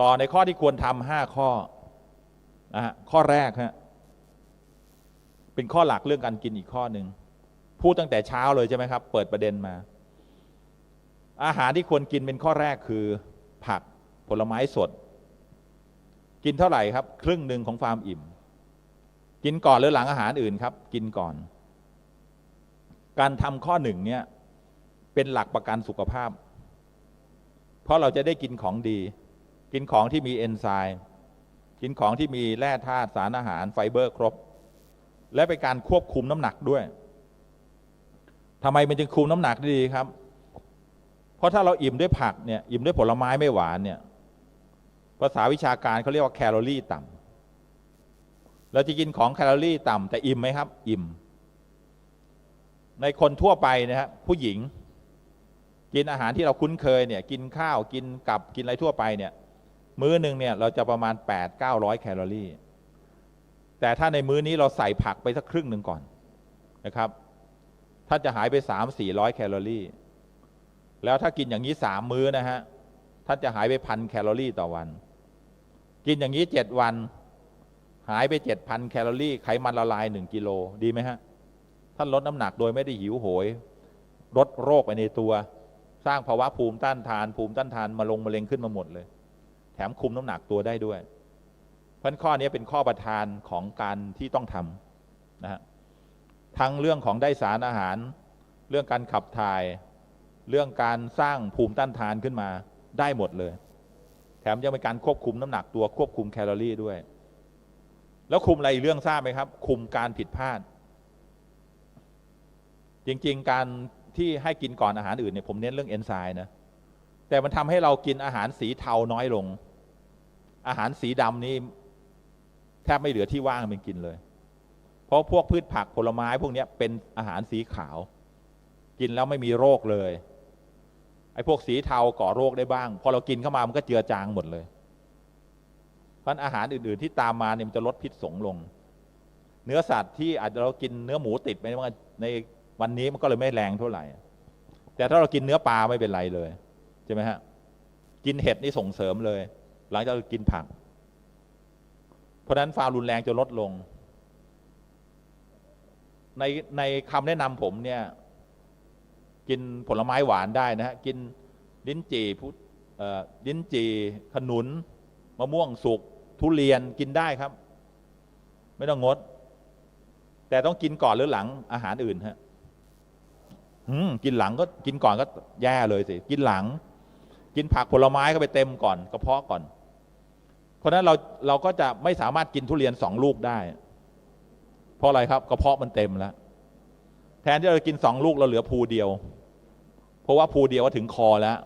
ต่อในข้อที่ควรทำห้าข้อนะฮะข้อแรกฮะเป็นข้อหลักเรื่องการกินอีกข้อหนึ่งพูดตั้งแต่เช้าเลยใช่ไหมครับ เปิดประเด็นมา อาหารที่ควรกินเป็นข้อแรกคือผักผลไม้สด กินเท่าไหร่ครับ ครึ่งหนึ่งของความอิ่ม กินก่อนหรือหลังอาหารอื่นครับ กินก่อน การทำข้อหนึ่งเนี่ยเป็นหลักประกันสุขภาพ เพราะเราจะได้กินของดี กินของที่มีเอนไซม์กินของที่มีแร่ธาตุสารอาหารไฟเบอร์ครบ และเป็นการควบคุมน้ำหนักด้วยทำไมมันจึงคุมน้ำหนักดีครับ เพราะถ้าเราอิ่มด้วยผักเนี่ยอิ่มด้วยผลไม้ไม่หวานเนี่ยภาษาวิชาการเขาเรียกว่าแคลอรี่ต่ำเราจะกินของแคลอรี่ต่ำแต่อิ่มไหมครับ อิ่ม ในคนทั่วไปนะฮะผู้หญิง กินอาหารที่เราคุ้นเคยเนี่ย กินข้าวกินกับกินอะไรทั่วไปเนี่ย มื้อหนึ่งเนี่ยเราจะประมาณ 8 9 0 0 แคลอรี่ แต่ถ้าในมื้อนี้เราใส่ผักไปสักครึ่งหนึ่งก่อนนะครับท่านจะหายไป 3 4 0 0 แคลอรี่ แล้วถ้ากินอย่างนี้สามมื้อนะฮะท่านจะหายไปพันแคลอรี่ต่อวัน กินอย่างนี้เจ็ดวัน หายไปเจ็ดพันแคลอรี่ ไขมันละลายหนึ่งกิโล ดีไหมฮะ ท่านลดน้ำหนักโดยไม่ได้หิวโหย ลดโรคไปในตัว สร้างภาวะภูมิต้านทาน ภูมิต้านทานมาลงมะเร็งขึ้นมาหมดเลย ถมคุมน้ำหนักตัวได้ด้วย เพราะข้อนี้เป็นข้อประทานของการที่ต้องทำนะฮะทั้งเรื่องของได้สารอาหาร เรื่องการขับถ่าย เรื่องการสร้างภูมิต้านทานขึ้นมาได้หมดเลย แถมยังเป็นการควบคุมน้ำหนักตัวควบคุมแคลอรี่ด้วย แล้วคุมอะไรอีกเรื่องทราบไหมครับ คุมการผิดพลาด จริงๆ การที่ให้กินก่อนอาหารอื่นเนี่ยผมเน้นเรื่องเอนไซม์นะแต่มันทำให้เรากินอาหารสีเทาน้อยลง อาหารสีดำนี่แทบไม่เหลือที่ว่างเป็นกินเลย เพราะพวกพืชผักผลไม้พวกนี้เป็นอาหารสีขาว กินแล้วไม่มีโรคเลยไอ้พวกสีเทาก่อโรคได้บ้าง พอเรากินเข้ามามันก็เจือจางหมดเลย เพราะอาหารอื่น ๆ ที่ตามมาเนี่ยมันจะลดพิษสงลง เนื้อสัตว์ที่อาจจะเรากินเนื้อหมูติดไปในวันนี้มันก็เลยไม่แรงเท่าไหร่ แต่ถ้าเรากินเนื้อปลาไม่เป็นไรเลยใช่ไหมฮะกินเห็ดนี่ส่งเสริมเลย หลังจากกินผัก เพราะนั้นความรุนแรงจะลดลง ในในคำแนะนำผมเนี่ย กินผลไม้หวานได้นะฮะ กินลิ้นจี่พุลิ้นจี่ขนุน มะม่วงสุก ทุเรียนกินได้ครับ ไม่ต้องงด แต่ต้องกินก่อนหรือหลังอาหารอื่นฮะกินหลังก็กินก่อนก็แย่เลยสิ กินหลัง กินผักผลไม้ก็ไปเต็มก่อนกระเพาะก่อน เพราะนั้นเราเราก็จะไม่สามารถกินทุเรียนสองลูกได้ เพราะอะไรครับกระเพาะมันเต็มแล้ว แทนที่เราจะกินสองลูกเราเหลือภูเดียว เพราะว่าภูเดียวก็ถึงคอแล้ว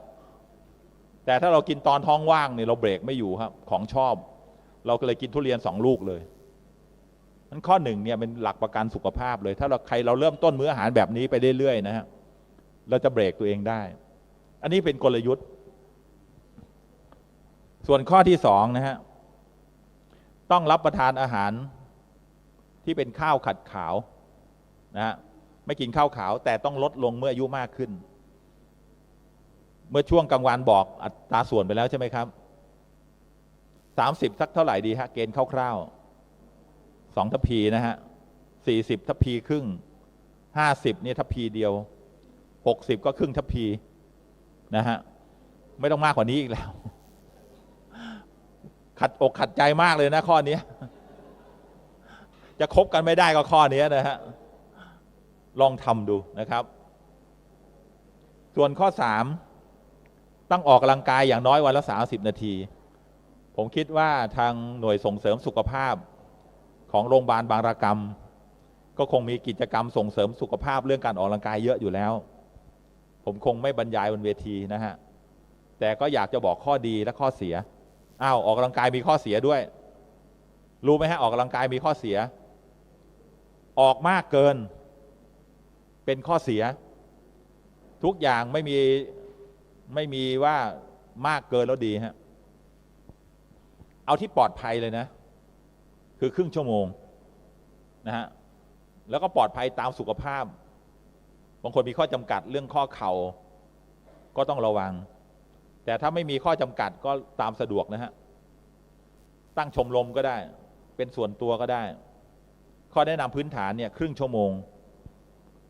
แต่ถ้าเรากินตอนท้องว่างเนี่ยเราเบรกไม่อยู่ครับ ของชอบ เราก็เลยกินทุเรียนสองลูกเลยนั้นข้อหนึ่งเนี่ยเป็นหลักประกันสุขภาพเลย ถ้าเราใครเราเริ่มต้นมื้ออาหารแบบนี้ไปเรื่อยๆนะฮะเราจะเบรกตัวเองได้ อันนี้เป็นกลยุทธ์ ส่วนข้อที่สองนะฮะต้องรับประทานอาหารที่เป็นข้าวขัดขาวนะฮะไม่กินข้าวขาว แต่ต้องลดลงเมื่ออายุมากขึ้น เมื่อช่วงกลางวันบอกอัตราส่วนไปแล้วใช่ไหมครับสามสิบสักเท่าไหร่ดีฮะเกณฑ์คร่าวๆสองทัพพีนะฮะสี่สิบทัพพีครึ่งห้าสิบเนี่ยทัพพีเดียวหกสิบก็ครึ่งทัพพีนะฮะไม่ต้องมากกว่านี้อีกแล้ว ขัดอกขัดใจมากเลยนะข้อนี้จะคบกันไม่ได้ก็ข้อนี้นะฮะลองทำดูนะครับ ส่วนข้อสามต้องออกกำลังกายอย่างน้อยวันละสาสิบนาที ผมคิดว่าทางหน่วยส่งเสริมสุขภาพของโรงพยาบาลบางระกรรม ก็คงมีกิจกรรมส่งเสริมสุขภาพเรื่องการออกกำลังกายเยอะอยู่แล้ว ผมคงไม่บรรยายบนเวทีนะฮะ แต่ก็อยากจะบอกข้อดีและข้อเสีย อ้าวออกกำลังกายมีข้อเสียด้วย รู้ไหมฮะออกกำลังกายมีข้อเสีย ออกมากเกิน เป็นข้อเสีย ทุกอย่างไม่มีไม่มีว่ามากเกินแล้วดีฮะเอาที่ปลอดภัยเลยนะ คือครึ่งชั่วโมงนะฮะแล้วก็ปลอดภัยตามสุขภาพบางคนมีข้อจำกัดเรื่องข้อเข่าก็ต้องระวัง แต่ถ้าไม่มีข้อจำกัดก็ตามสะดวกนะฮะ ตั้งชมรมก็ได้ เป็นส่วนตัวก็ได้ ข้อแนะนำพื้นฐานเนี่ยครึ่งชั่วโมง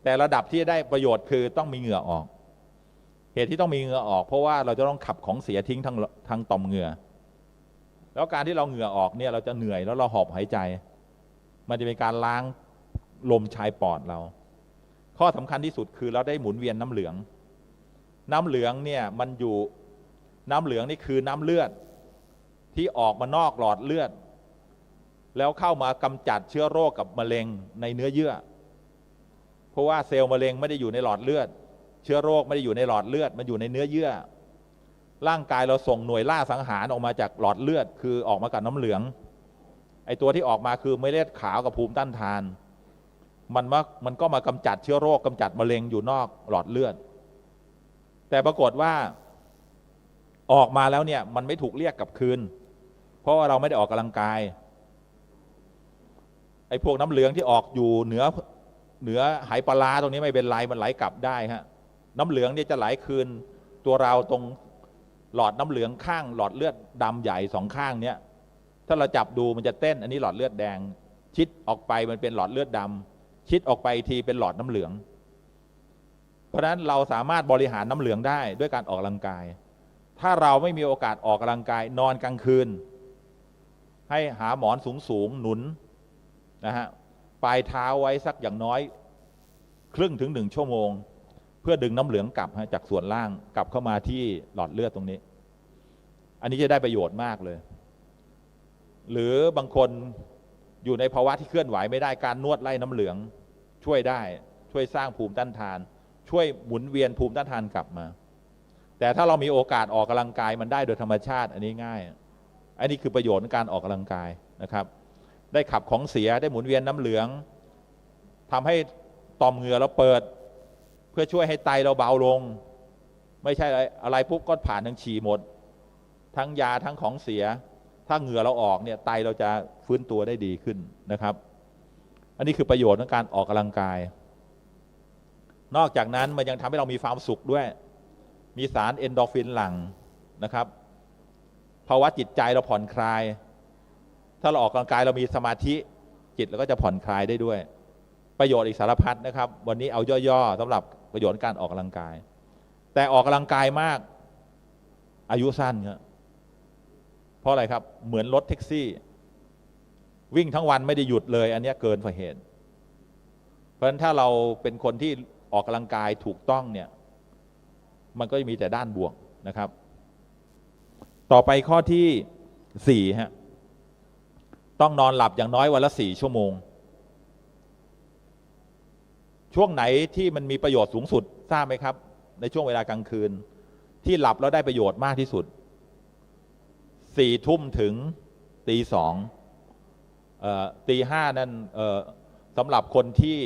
แต่ระดับที่ได้ประโยชน์คือต้องมีเหงื่อออก เหตุที่ต้องมีเหงื่อออก เพราะว่าเราจะต้องขับของเสียทิ้งทางทางต่อมเหงื่อ แล้วการที่เราเหงื่อออกเนี่ยเราจะเหนื่อยแล้วเราหอบหายใจ มันจะเป็นการล้างลมชายปอดเรา ข้อสำคัญที่สุดคือเราได้หมุนเวียนน้ำเหลือง น้ำเหลืองเนี่ยมันอยู่ น้ำเหลืองนี่คือน้ำเลือด ที่ออกมานอกหลอดเลือด แล้วเข้ามากำจัดเชื้อโรคกับมะเร็งในเนื้อเยื่อ เพราะว่าเซลล์มะเร็งไม่ได้อยู่ในหลอดเลือด เชื้อโรคไม่ได้อยู่ในหลอดเลือด มันอยู่ในเนื้อเยื่อ ร่างกายเราส่งหน่วยล่าสังหารออกมาจากหลอดเลือด คือออกมากับน้ำเหลือง ไอตัวที่ออกมาคือไม่เลือดขาวกับภูมิต้านทาน มันมามันก็มากำจัดเชื้อโรคกำจัดมะเร็งอยู่นอกหลอดเลือด แต่ปรากฏว่า ออกมาแล้วเนี่ยมันไม่ถูกเรียกกลับคืน เพราะว่าเราไม่ได้ออกกำลังกายไอ้พวกน้ำเหลืองที่ออกอยู่เหนือเหนือไหปลาร้าตรงนี้ไม่เป็นไรมันไหลกลับได้ฮะน้ำเหลืองเนี่ยจะไหลคืน ตัวเราตรงหลอดน้ำเหลืองข้าง หลอดเลือดดำใหญ่สองข้างเนี้ยถ้าเราจับดูมันจะเต้น อันนี้หลอดเลือดแดง ชิดออกไปมันเป็นหลอดเลือดดำชิดออกไปทีเป็นหลอดน้ำเหลือง เพราะฉะนั้นเราสามารถบริหารน้ำเหลืองได้ด้วยการออกกำลังกาย ถ้าเราไม่มีโอกาสออกกำลังกายนอนกลางคืน ให้หาหมอนสูงสูงหนุนนะฮะปลายเท้าไว้สักอย่างน้อย ครึ่งถึงหนึ่งชั่วโมง เพื่อดึงน้ำเหลืองกลับจากส่วนล่างกลับเข้ามาที่หลอดเลือดตรงนี้ อันนี้จะได้ประโยชน์มากเลย หรือบางคนอยู่ในภาวะที่เคลื่อนไหวไม่ได้การนวดไล่น้ำเหลือง ช่วยได้ช่วยสร้างภูมิต้านทาน ช่วยหมุนเวียนภูมิต้านทานกลับมา แต่ถ้าเรามีโอกาสออกกำลังกายมันได้โดยธรรมชาติอันนี้ง่าย อันนี้คือประโยชน์ในการออกกำลังกายนะครับ ได้ขับของเสียได้หมุนเวียนน้ำเหลืองทำให้ต่อมเหงื่อเราเปิด เพื่อช่วยให้ไตเราเบาลง ไม่ใช่อะไรปุ๊บก็ผ่านทั้งฉี่หมด ทั้งยาทั้งของเสีย ถ้าเหงื่อเราออกเนี่ยไตเราจะฟื้นตัวได้ดีขึ้นนะครับ อันนี้คือประโยชน์ของการออกกำลังกาย นอกจากนั้นมันยังทำให้เรามีความสุขด้วย มีสารเอนโดฟินหลั่งนะครับภาวะจิตใจเราผ่อนคลาย ถ้าเราออกกำลังกายเรามีสมาธิจิตเราก็จะผ่อนคลายได้ด้วย ประโยชน์อีกสารพัดนะครับ วันนี้เอาย่อๆสำหรับประโยชน์การออกกำลังกาย แต่ออกกำลังกายมาก อายุสั้นครับเพราะอะไรครับเหมือนรถแท็กซี่ วิ่งทั้งวันไม่ได้หยุดเลย อันนี้เกินฝ่าเหตุ เพราะฉะนั้นถ้าเราเป็นคนที่ออกกำลังกายถูกต้องเนี่ย มันก็จะมีแต่ด้านบวกนะครับ ต่อไปข้อที่สี่ฮะต้องนอนหลับอย่างน้อยวันละสี่ชั่วโมง ช่วงไหนที่มันมีประโยชน์สูงสุดทราบไหมครับ ในช่วงเวลากลางคืน ที่หลับแล้วได้ประโยชน์มากที่สุดสี่ทุ่มถึงตีสองตีห้านั่นสำหรับคนที่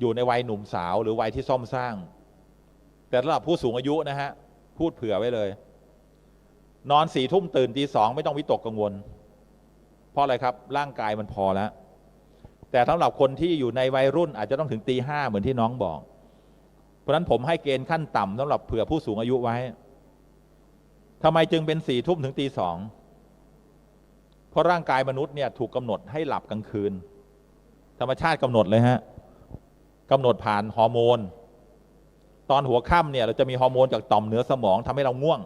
อยู่ในวัยหนุ่มสาวหรือวัยที่ซ่อมสร้าง แต่สำหรับผู้สูงอายุนะฮะพูดเผื่อไว้เลย นอนสี่ทุ่มตื่นตีสองไม่ต้องวิตกกังวล เพราะอะไรครับร่างกายมันพอแล้ว แต่สำหรับคนที่อยู่ในวัยรุ่นอาจจะต้องถึงตีห้าเหมือนที่น้องบอก เพราะนั้นผมให้เกณฑ์ขั้นต่ำสำหรับเผื่อผู้สูงอายุไว้ทำไมจึงเป็นสี่ทุ่มถึงตีสองเพราะร่างกายมนุษย์เนี่ยถูกกำหนดให้หลับกลางคืน ธรรมชาติกำหนดเลยฮะกำหนดผ่านฮอร์โมน ตอนหัวค่ำเนี่ยเราจะมีฮอร์โมนจากต่อมเหนือสมองทำให้เราง่วง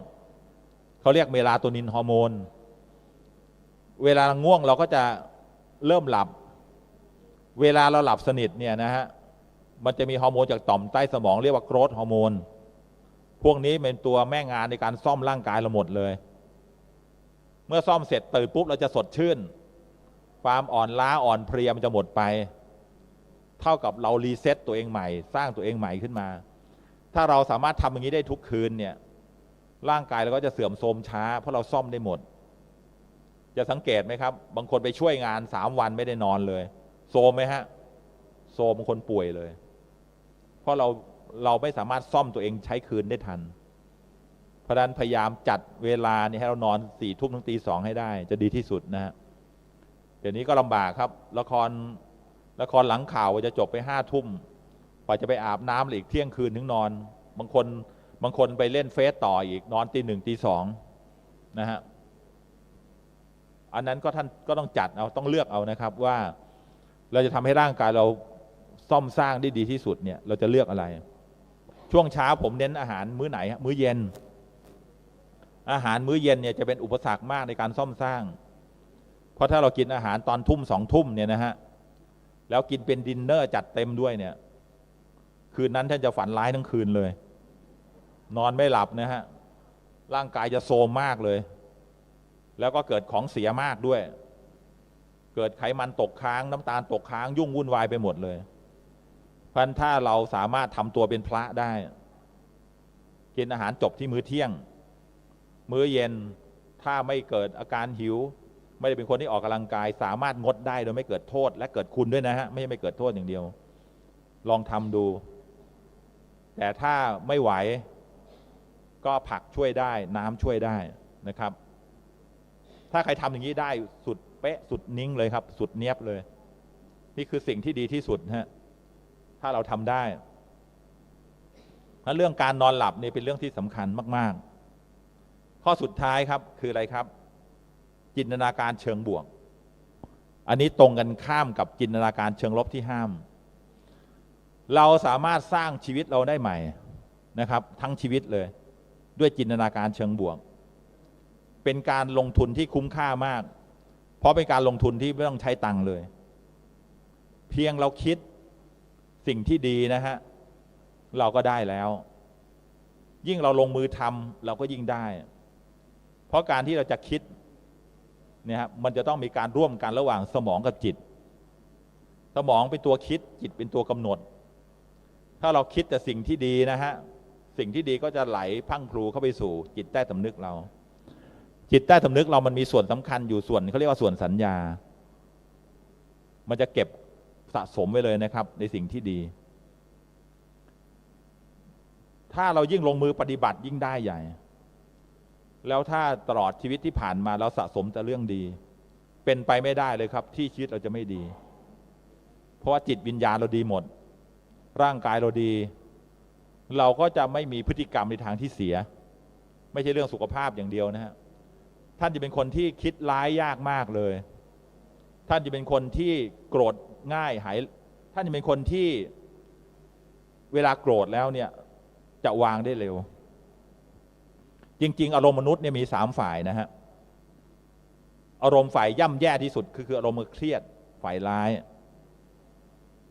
เขาเรียกเมลาโทนินฮอร์โมน เวลาง่วงเราก็จะเริ่มหลับ เวลาเราหลับสนิทเนี่ยนะฮะ มันจะมีฮอร์โมนจากต่อมใต้สมองเรียกว่าโกรทฮอร์โมน พวกนี้เป็นตัวแม่งานในการซ่อมร่างกายเราหมดเลย เมื่อซ่อมเสร็จตื่นปุ๊บเราจะสดชื่น ความอ่อนล้าอ่อนเพลียมันจะหมดไป เท่ากับเรารีเซ็ตตัวเองใหม่ สร้างตัวเองใหม่ขึ้นมา ถ้าเราสามารถทำอย่างนี้ได้ทุกคืนเนี่ยร่างกายเราก็จะเสื่อมโทรมช้า เพราะเราซ่อมได้หมด จะสังเกตไหมครับ บางคนไปช่วยงานสามวันไม่ได้นอนเลยโซมไหมฮะโซมคนป่วยเลย เพราะเราเราไม่สามารถซ่อมตัวเองใช้คืนได้ทัน เพราะนั้นพยายามจัดเวลานี่ให้เรานอนสี่ทุ่มถึงตีสองให้ได้ จะดีที่สุดนะฮะเดี๋ยวนี้ก็ลำบากครับ ละครละครหลังข่าวจะจบไปห้าทุ่ม กว่าจะไปอาบน้ำอีกเที่ยงคืนถึงนอน บางคนบางคนไปเล่นเฟซต่ออีกนอนตีหนึ่งตีสองนะฮะอันนั้นก็ท่านก็ต้องจัดเอาต้องเลือกเอานะครับว่าเราจะทำให้ร่างกายเราซ่อมสร้างได้ดีที่สุดเนี่ยเราจะเลือกอะไร ช่วงเช้าผมเน้นอาหารมื้อไหนมื้อเย็น อาหารมื้อเย็นเนี่ยจะเป็นอุปสรรคมากในการซ่อมสร้าง เพราะถ้าเรากินอาหารตอนทุ่มสองทุ่มเนี่ยนะฮะแล้วกินเป็นดินเนอร์จัดเต็มด้วยเนี่ย คืนนั้นท่านจะฝันร้ายทั้งคืนเลย นอนไม่หลับนะฮะ ร่างกายจะโทมมากเลย แล้วก็เกิดของเสียมากด้วย เกิดไขมันตกค้างน้ำตาลตกค้างยุ่งวุ่นวายไปหมดเลยพันถ้าเราสามารถทำตัวเป็นพระได้ กินอาหารจบที่มื้อเที่ยง มื้อเย็นถ้าไม่เกิดอาการหิว ไม่ได้เป็นคนที่ออกกำลังกาย สามารถงดได้โดยไม่เกิดโทษ และเกิดคุณด้วยนะฮะ ไม่ใช่ไม่เกิดโทษอย่างเดียว ลองทำดู แต่ถ้าไม่ไหวก็ผักช่วยได้ น้ำช่วยได้นะครับ ถ้าใครทำอย่างนี้ได้สุดเป๊ะสุดนิ่งเลยครับ สุดเนียบเลย นี่คือสิ่งที่ดีที่สุดฮะถ้าเราทำได้แล้วเรื่องการนอนหลับนี่เป็นเรื่องที่สำคัญมาก ๆ ข้อสุดท้ายครับคืออะไรครับ จินตนาการเชิงบวก อันนี้ตรงกันข้ามกับจินตนาการเชิงลบที่ห้าม เราสามารถสร้างชีวิตเราได้ใหม่นะครับ ทั้งชีวิตเลย ด้วยจินตนาการเชิงบวก เป็นการลงทุนที่คุ้มค่ามาก เพราะเป็นการลงทุนที่ไม่ต้องใช้ตังค์เลย เพียงเราคิดสิ่งที่ดีนะฮะเราก็ได้แล้ว ยิ่งเราลงมือทำเราก็ยิ่งได้ เพราะการที่เราจะคิดเนี่ยครับมันจะต้องมีการร่วมกันระหว่างสมองกับจิต สมองเป็นตัวคิดจิตเป็นตัวกำหนด ถ้าเราคิดแต่สิ่งที่ดีนะฮะ สิ่งที่ดีก็จะไหลพังพลูเข้าไปสู่ จิตใต้สำนึกเรา จิตใต้สำนึกเรามันมีส่วนสำคัญอยู่ส่วนเขาเรียกว่าส่วนสัญญา มันจะเก็บสะสมไว้เลยนะครับ ในสิ่งที่ดี ถ้าเรายิ่งลงมือปฏิบัติยิ่งได้ใหญ่ แล้วถ้าตลอดชีวิตที่ผ่านมาเราสะสมแต่เรื่องดี เป็นไปไม่ได้เลยครับ ที่ชีวิตเราจะไม่ดี เพราะว่าจิตวิญญาณเราดีหมด ร่างกายเราดี เราก็จะไม่มีพฤติกรรมในทางที่เสีย ไม่ใช่เรื่องสุขภาพอย่างเดียวนะฮะท่านจะเป็นคนที่คิดร้ายยากมากเลย ท่านจะเป็นคนที่โกรธง่ายหายท่านจะเป็นคนที่เวลาโกรธแล้วเนี่ยจะวางได้เร็ว จริง ๆ อารมณ์มนุษย์เนี่ยมีสามฝ่ายนะฮะอารมณ์ฝ่ายย่ำแย่ที่สุดคือคืออารมณ์เครียดฝ่ายร้าย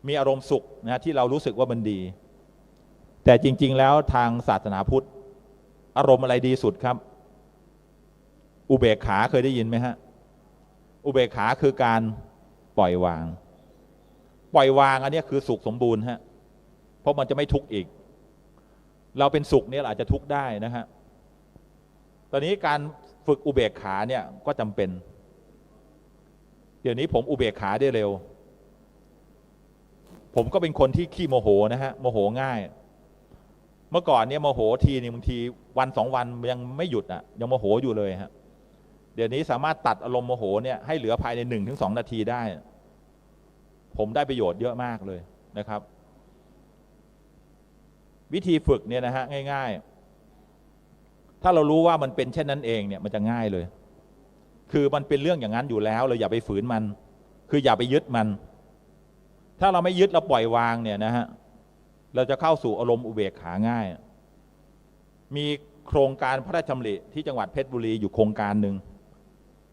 มีอารมณ์สุขนะที่เรารู้สึกว่ามันดี แต่จริง ๆ แล้วทางศาสนาพุทธ อารมณ์อะไรดีสุดครับ อุเบกขาเคยได้ยินไหมฮะ อุเบกขาคือการปล่อยวาง ปล่อยวางอันนี้คือสุขสมบูรณ์ฮะเพราะมันจะไม่ทุกข์อีก เราเป็นสุขเนี่ยอาจจะทุกข์ได้นะฮะตอนนี้การฝึกอุเบกขาเนี่ยก็จำเป็น เดี๋ยวนี้ผมอุเบกขาได้เร็ว ผมก็เป็นคนที่ขี้โมโหนะฮะโมโหง่าย เมื่อก่อนเนี่ยโมโหทีนึงบางทีวันสองวันยังไม่หยุดอะ ยังโมโหอยู่เลยฮะเดี๋ยวนี้สามารถตัดอารมณ์โมโหเนี่ยให้เหลือภายในหนึ่งถึงสองนาทีได้ ผมได้ประโยชน์เยอะมากเลยนะครับ วิธีฝึกเนี่ยนะฮะง่าย ๆ ถ้าเรารู้ว่ามันเป็นเช่นนั้นเองเนี่ยมันจะง่ายเลย คือมันเป็นเรื่องอย่างนั้นอยู่แล้วเราอย่าไปฝืนมัน คืออย่าไปยึดมัน ถ้าเราไม่ยึดเราปล่อยวางเนี่ยนะฮะเราจะเข้าสู่อารมณ์อุเบกขาง่าย มีโครงการพระราชดำริที่จังหวัดเพชรบุรีอยู่โครงการหนึ่ง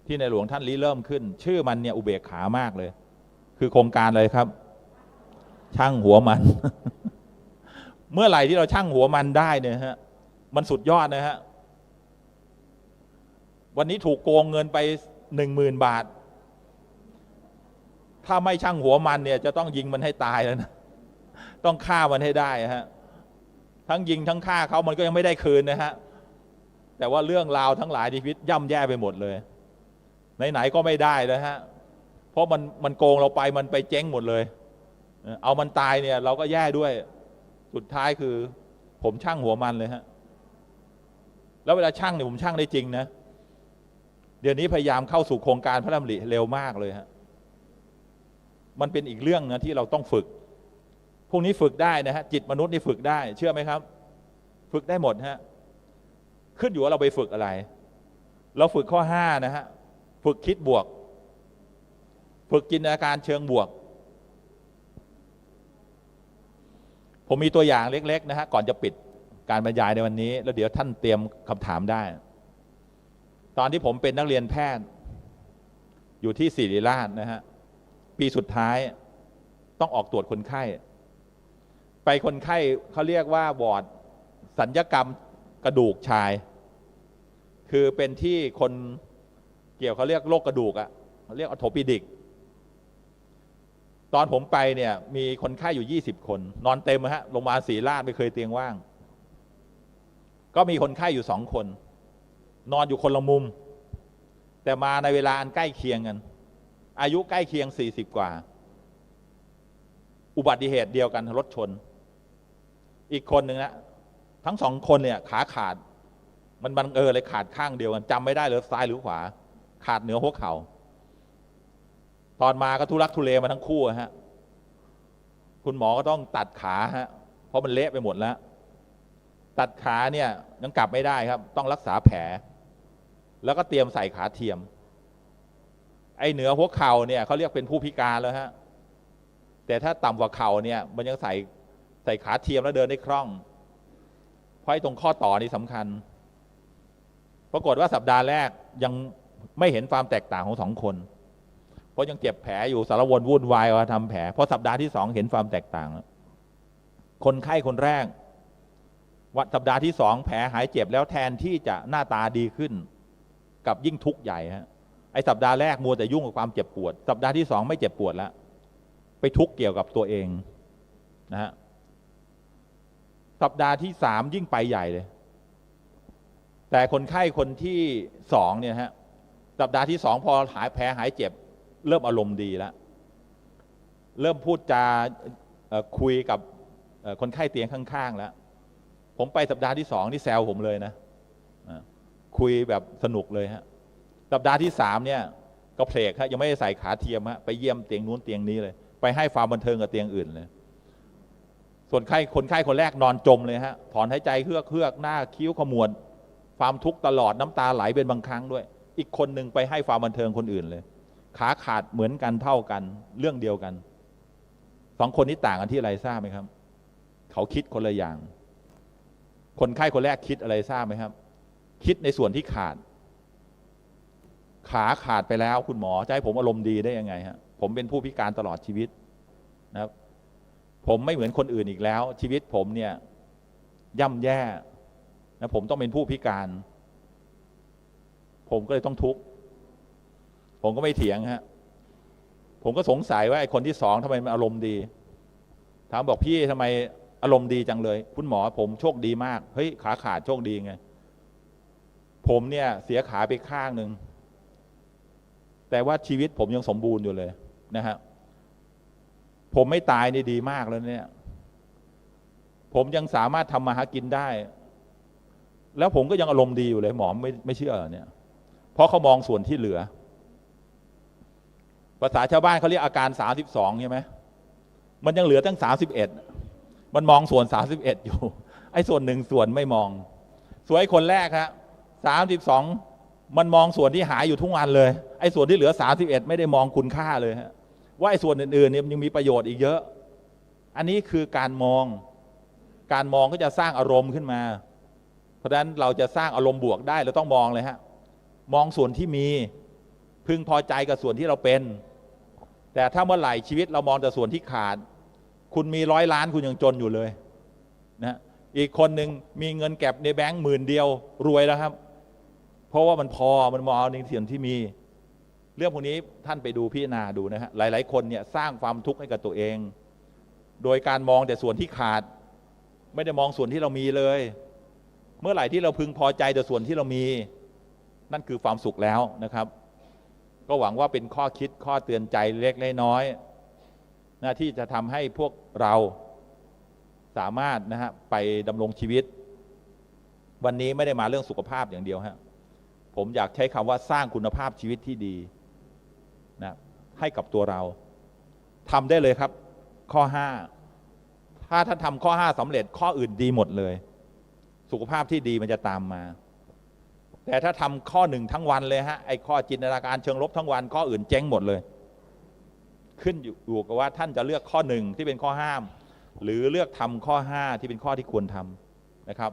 ที่ในหลวงท่านริเริ่มขึ้น ชื่อมันเนี่ยอุเบกขามากเลย คือโครงการเลยครับ ช่างหัวมัน เมื่อไหร่ที่เราช่างหัวมันได้เนี่ยฮะมันสุดยอดนะฮะวันนี้ถูกโกงเงินไปหนึ่งหมื่นบาท ถ้าไม่ช่างหัวมันเนี่ยจะต้องยิงมันให้ตายแล้วนะต้องฆ่ามันให้ได้ฮะทั้งยิงทั้งฆ่าเขามันก็ยังไม่ได้คืนนะฮะแต่ว่าเรื่องราวทั้งหลายในชีวิตย่ำแย่ไปหมดเลยไหนๆก็ไม่ได้แล้วฮะเพราะมันมันโกงเราไปมันไปเจ๊งหมดเลย เอามันตายเนี่ย เราก็แย่ด้วย สุดท้ายคือ ผมช่างหัวมันเลยฮะแล้วเวลาช่างเนี่ยผมช่างได้จริงนะเดี๋ยวนี้พยายามเข้าสู่โครงการพระดำริเร็วมากเลยฮะ มันเป็นอีกเรื่องนะที่เราต้องฝึก พวกนี้ฝึกได้นะฮะจิตมนุษย์นี่ฝึกได้ เชื่อไหมครับ ฝึกได้หมดฮะขึ้นอยู่ว่าเราไปฝึกอะไร เราฝึกข้อห้านะฮะฝึกคิดบวก ฝึกจินตนาการเชิงบวก ผมมีตัวอย่างเล็ก ๆ นะฮะก่อนจะปิดการบรรยายในวันนี้ แล้วเดี๋ยวท่านเตรียมคำถามได้ ตอนที่ผมเป็นนักเรียนแพทย์ อยู่ที่ศิริราชนะฮะ ปีสุดท้ายต้องออกตรวจคนไข้ ไปคนไข้เขาเรียกว่าวอร์ดสัญญกรรมกระดูกชาย คือเป็นที่คนเกี่ยวเขาเรียกโรคกระดูกอะเขาเรียกอโทปิดิก ตอนผมไปเนี่ยมีคนไข้อยู่20คน นอนเต็มฮะโรงพยาบาลศรีราชไม่เคยเตียงว่าง ก็มีคนไข้อยู่สองคน นอนอยู่คนละมุม แต่มาในเวลาอันใกล้เคียงกัน อายุใกล้เคียง 40 กว่า อุบัติเหตุเดียวกันรถชน อีกคนหนึ่งนะทั้งสองคนเนี่ยขาขาด มันบังเอิญเลยขาดข้างเดียวกันจำไม่ได้เลยซ้ายหรือขวา ขาดเหนือหัวเขา่าตอนมาก็ทุรักทุเลมาทั้งคู่ฮะ คุณหมอก็ต้องตัดขาฮะ เพราะมันเละไปหมดแล้ว ตัดขาเนี่ยยังกลับไม่ได้ครับ ต้องรักษาแผล แล้วก็เตรียมใส่ขาเทียม ไอ้เหนือหัวเข่าเนี่ยเขาเรียกเป็นผู้พิการแล้วฮะ แต่ถ้าต่ำกว่าเข่าเนี่ย มันยังใส่ใส่ขาเทียมแล้วเดินได้คล่อง เพราะไอ้ตรงข้อต่อนี่สำคัญ ปรากฏว่าสัปดาห์แรกยังไม่เห็นความแตกต่างของสองคน เพราะยังเจ็บแผลอยู่สารวนวุ่นวายว่าทำแผล พอสัปดาห์ที่สองเห็นความแตกต่างแล้วคนไข้คนแรกวันสัปดาห์ที่สองแผลหายเจ็บแล้วแทนที่จะหน้าตาดีขึ้น กับยิ่งทุกข์ใหญ่ฮะ ไอ้สัปดาห์แรกมัวแต่ยุ่งกับความเจ็บปวด สัปดาห์ที่สองไม่เจ็บปวดแล้ว ไปทุกข์เกี่ยวกับตัวเองนะฮะสัปดาห์ที่สามยิ่งไปใหญ่เลย แต่คนไข้คนที่สองเนี่ยฮะสัปดาห์ที่สองพอหายแผลหายเจ็บ เริ่มอารมณ์ดีแล้ว เริ่มพูดจาคุยกับคนไข้เตียงข้างๆแล้ว ผมไปสัปดาห์ที่สองนี่แซวผมเลยนะคุยแบบสนุกเลยฮะ สัปดาห์ที่สามเนี่ยก็เพลกฮะยังไม่ได้ใส่ขาเทียมฮะไปเยี่ยมเตียงนู้นเตียงนี้เลย ไปให้ความบันเทิงกับเตียงอื่นเลย ส่วนไข้คนไข้คนแรกนอนจมเลยฮะถอนหายใจเฮือกเฮือกหน้าคิ้วขมวดความทุกข์ตลอดน้ำตาไหลเป็นบางครั้งด้วย อีกคนหนึ่งไปให้ความบันเทิงคนอื่นเลย ขาขาดเหมือนกันเท่ากันเรื่องเดียวกันสองคนนี้ต่างกันที่อะไรทราบไหมครับ เขาคิดคนละอย่าง คนไข้คนแรกคิดอะไรทราบไหมครับ คิดในส่วนที่ขาด ขาขาดไปแล้วคุณหมอจะให้ผมอารมณ์ดีได้ยังไงฮะผมเป็นผู้พิการตลอดชีวิตนะครับ ผมไม่เหมือนคนอื่นอีกแล้ว ชีวิตผมเนี่ย ย่ำแย่นะผมต้องเป็นผู้พิการ ผมก็เลยต้องทุกข์ผมก็ไม่เถียงฮะผมก็สงสัยว่าไอ้คนที่สองทำไมมันอารมณ์ดี ถามบอกพี่ทำไมอารมณ์ดีจังเลย คุณหมอผมโชคดีมาก เฮ้ยขาขาดโชคดีไง ผมเนี่ย เสียขาไปข้างหนึ่ง แต่ว่าชีวิตผมยังสมบูรณ์อยู่เลยนะฮะผมไม่ตายนี่ดีมากแล้วเนี่ย ผมยังสามารถทำมาหากินได้ แล้วผมก็ยังอารมณ์ดีอยู่เลย หมอไม่ไม่เชื่อเนี่ย เพราะเขามองส่วนที่เหลือ ภาษาชาวบ้านเขาเรียกอาการสามสิบสองใช่ไหมมันยังเหลือตั้งสามสิบเอ็ดมันมองส่วนสาสิบเอ็ดอยู่ ไอ้ส่วนหนึ่งส่วนไม่มอง สวนไอ้คนแรกฮะสามสิบสอง มันมองส่วนที่หายอยู่ทุกวันเลย ไอ้ส่วนที่เหลือสามสิบเอ็ดไม่ได้มองคุณค่าเลยฮะว่าไอ้ส่วนอื่นๆเนี่ยยังมีประโยชน์อีกเยอะ อันนี้คือการมอง การมองก็จะสร้างอารมณ์ขึ้นมา เพราะฉะนั้นเราจะสร้างอารมณ์บวกได้เราต้องมองเลยฮะ มองส่วนที่มี พึงพอใจกับส่วนที่เราเป็น แต่ถ้าเมื่อไหร่ชีวิตเรามองแต่ส่วนที่ขาด คุณมีร้อยล้านคุณยังจนอยู่เลยนะ อีกคนหนึ่งมีเงินเก็บในแบงก์หมื่นเดียวรวยแล้วครับ เพราะว่ามันพอมันมองในส่วนที่มี เรื่องพวกนี้ท่านไปดูพิจารณาดูนะฮะหลาย ๆ คนเนี่ยสร้างความทุกข์ให้กับตัวเอง โดยการมองแต่ส่วนที่ขาด ไม่ได้มองส่วนที่เรามีเลย เมื่อไหร่ที่เราพึงพอใจแต่ส่วนที่เรามี นั่นคือความสุขแล้วนะครับ ก็หวังว่าเป็นข้อคิดข้อเตือนใจเล็กน้อยๆนะที่จะทำให้พวกเราสามารถนะฮะไปดำรงชีวิต วันนี้ไม่ได้มาเรื่องสุขภาพอย่างเดียวฮะ ผมอยากใช้คำว่าสร้างคุณภาพชีวิตที่ดีนะให้กับตัวเราทำได้เลยครับ ข้อ 5 ถ้าท่านทำข้อ 5สำเร็จข้ออื่นดีหมดเลย สุขภาพที่ดีมันจะตามมา แต่ถ้าทำข้อหนึ่งทั้งวันเลยฮะไอ้ข้อจินตนาการเชิงลบทั้งวัน ข้ออื่นเจ๊งหมดเลย ขึ้นอยู่อยู่กับว่าท่านจะเลือกข้อหนึ่งที่เป็นข้อห้าม หรือเลือกทำข้อห้าที่เป็นข้อที่ควรทำนะครับ